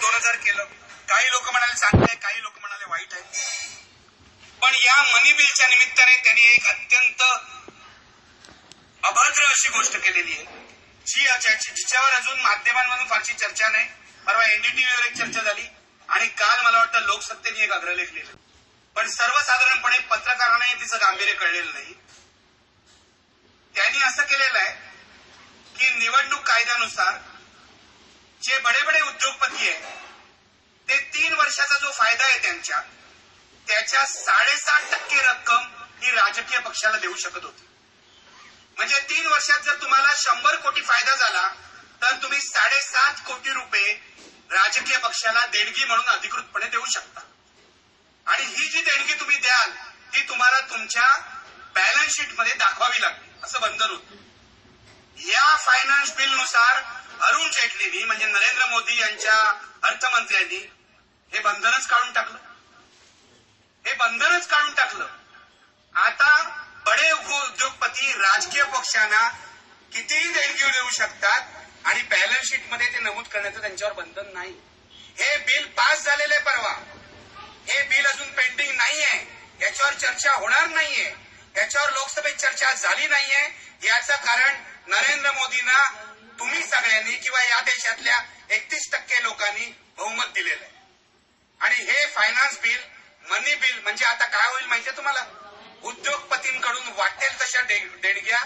दोन हजार केलं. काही लोक म्हणाले चांगले आहे काही लोक म्हणाले वाईट आहे. पण या मनी बिलच्या निमित्ताने त्यांनी एक अत्यंत अभद्र अशी गोष्ट केलेली आहे. जी ज्याची- जिच्यावर अजून माध्यमांमधून फारशी चर्चा नाही. परवा एनडीटीव्हीवर एक चर्चा झाली. आणि काल मला वाटतं लोकसत्तेने एक अग्रलेख लिहिलं पण सर्वसाधारणपणे पत्रकारांनाही तिचं गांभीर्य कळलेलं नाही. त्यांनी असं केलेलं आहे की निवडणूक कायद्यानुसार जे बडे बडे उद्योगपती आहेत ते तीन वर्षाचा जो फायदा आहे त्यांच्या त्याच्या साडेसात टक्के रक्कम ही राजकीय पक्षाला देऊ शकत होती. म्हणजे तीन वर्षात जर तुम्हाला शंभर कोटी फायदा झाला तर तुम्ही साडेसात कोटी रुपये राजकीय पक्षाला देणगी म्हणून अधिकृतपणे देऊ शकता. आणि ही जी देणगी तुम्ही द्याल ती तुम्हाला तुमच्या बॅलन्स शीटमध्ये दाखवावी लागते असं बंधन होतं. या फायनान्स बिलनुसार अरुण जेटलींनी म्हणजे नरेंद्र मोदी यांच्या अर्थमंत्र्यांनी हे बंधनच काढून टाकलं. हे बंधनच काढून टाकलं. आता बडे उद्योगपती राजकीय पक्षांना कितीही देणगी देऊ शकतात आणि बॅलन्स शीटमध्ये ते नमूद करण्याचं त्यांच्यावर बंधन नाही. हे बिल पास झालेलं आहे परवा. हे बिल अजून पेंडिंग नाहीये. याच्यावर चर्चा होणार नाहीये. याच्यावर लोकसभेत चर्चा झाली नाहीये. याचं कारण नरेंद्र मोदींना तुम्ही सगळ्यांनी किंवा या देशातल्या एकतीस टक्के लोकांनी बहुमत दिलेलं आहे. आणि हे फायनान्स बिल मनी बिल म्हणजे आता काय होईल माहितीये तुम्हाला? उद्योगपतींकडून वाटेल तशा देणग्या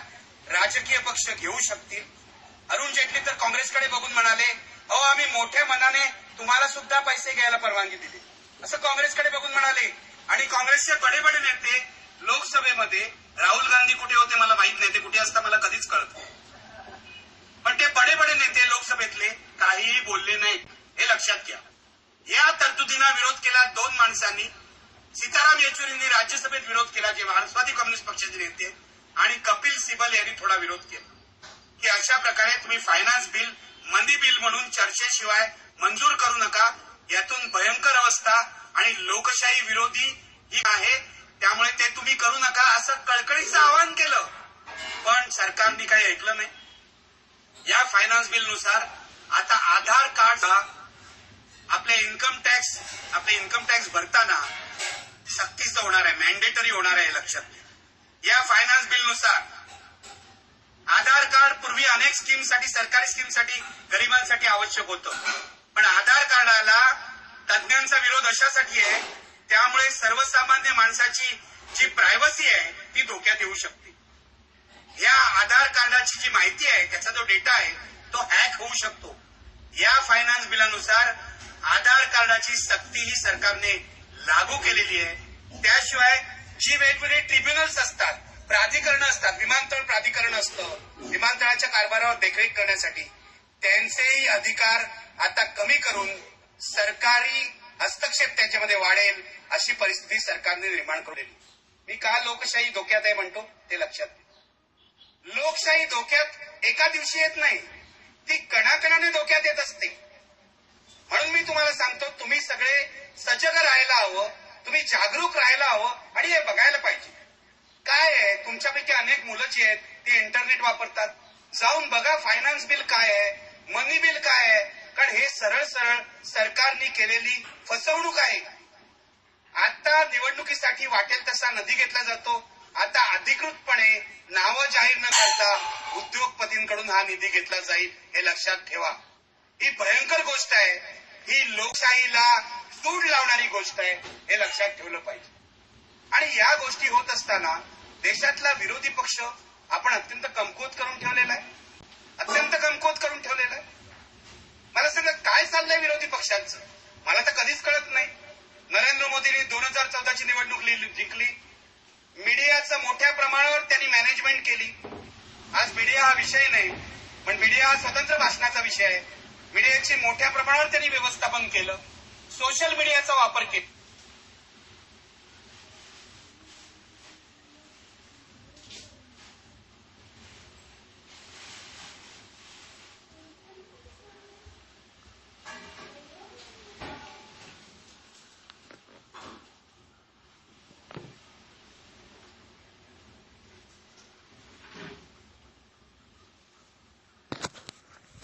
राजकीय पक्ष घेऊ शकतील. अरुण जेटली तर काँग्रेसकडे बघून म्हणाले अहो आम्ही मोठ्या मनाने तुम्हाला सुद्धा पैसे घ्यायला परवानगी दिली. असं काँग्रेसकडे बघून म्हणाले. आणि काँग्रेसचे बडे बडे नेते लोकसभेमध्ये राहुल गांधी कुठे होते मला माहीत नाही ते कुठे असता मला कधीच कळत मोठे बडे बडे नेते लोकसभेतले काहीही बोलले नाही. हे लक्षात घ्या. या तरतुदींना विरोध केला दोन माणसांनी. सीताराम येचुरींनी राज्यसभेत विरोध केला जे मार्क्सवादी कम्युनिस्ट पक्षाचे नेते आणि कपिल सिबल यांनी थोडा विरोध केला. की अशा प्रकारे तुम्ही फायनान्स बिल मंदी बिल म्हणून चर्चेशिवाय मंजूर करू नका. यातून भयंकर अवस्था आणि लोकशाही विरोधी ही आहे त्यामुळे ते तुम्ही करू नका असं कळकळीचं आवाहन केलं. पण सरकारने काही ऐकलं नाही. या फायनान्स बिलनुसार आता आधार कार्ड आपले इन्कम टॅक्स आपले इन्कम टॅक्स भरताना सक्तीचं होणार आहे मॅन्डेटरी होणार आहे लक्षात या फायनान्स बिलनुसार आधार कार्ड पूर्वी अनेक स्कीमसाठी सरकारी स्कीमसाठी गरिबांसाठी आवश्यक होतं. पण आधार कार्डाला तज्ज्ञांचा विरोध अशासाठी आहे त्यामुळे सर्वसामान्य माणसाची जी प्रायव्हसी आहे ती धोक्यात येऊ शकते. या आधार कार्डाची जी माहिती आहे त्याचा जो डेटा आहे तो हॅक होऊ शकतो. या फायनान्स बिलानुसार आधार कार्डाची सक्ती ही सरकारने लागू केलेली आहे. त्याशिवाय जी वेगवेगळे ट्रिब्युनल्स असतात प्राधिकरणं असतात विमानतळ प्राधिकरण असतं विमानतळाच्या कारभारावर देखरेख करण्यासाठी त्यांचेही अधिकार आता कमी करून सरकारी हस्तक्षेप त्याच्यामध्ये वाढेल अशी परिस्थिती सरकारने निर्माण करून मी का लोकशाही धोक्यात आहे म्हणतो ते लक्षात घ्या. लोकशाही धोक्यात एका दिवशी येत नाही ती कणाकणाने धोक्यात येत असते. म्हणून मी तुम्हाला सांगतो तुम्ही सगळे सजग राहायला हवं तुम्ही जागरूक राहायला हवं आणि हे बघायला पाहिजे. काय आहे? तुमच्यापैकी अनेक मुलं जी आहेत ती इंटरनेट वापरतात. जाऊन बघा फायनान्स बिल काय आहे मनी बिल काय आहे. कारण हे सरळ सरळ सरकारने केलेली फसवणूक आहे. आता निवडणुकीसाठी वाटेल तसा नदी घेतला जातो. अधिकृतपणे नावं जाहीर न करता उद्योगपतींकडून हा निधी घेतला जाईल हे लक्षात ठेवा. ही भयंकर गोष्ट आहे. ही लोकशाहीला सूड लावणारी गोष्ट आहे हे लक्षात ठेवलं पाहिजे. आणि या गोष्टी होत असताना देशातला विरोधी पक्ष आपण अत्यंत कमकुवत करून ठेवलेला आहे. अत्यंत कमकुवत करून ठेवलेला आहे. मला सांगा काय चाललंय विरोधी पक्षांचं? मला तर कधीच कळत नाही. नरेंद्र मोदींनी दोन हजार चौदाची निवडणूक जिंकली. मीडियाचं मोठ्या प्रमाणावर त्यांनी मॅनेजमेंट केली. आज मीडिया हा विषय नाही पण मीडिया हा स्वतंत्र भाषणाचा विषय आहे. मीडियाची मोठ्या प्रमाणावर त्यांनी व्यवस्थापन केलं. सोशल मीडियाचा वापर केला.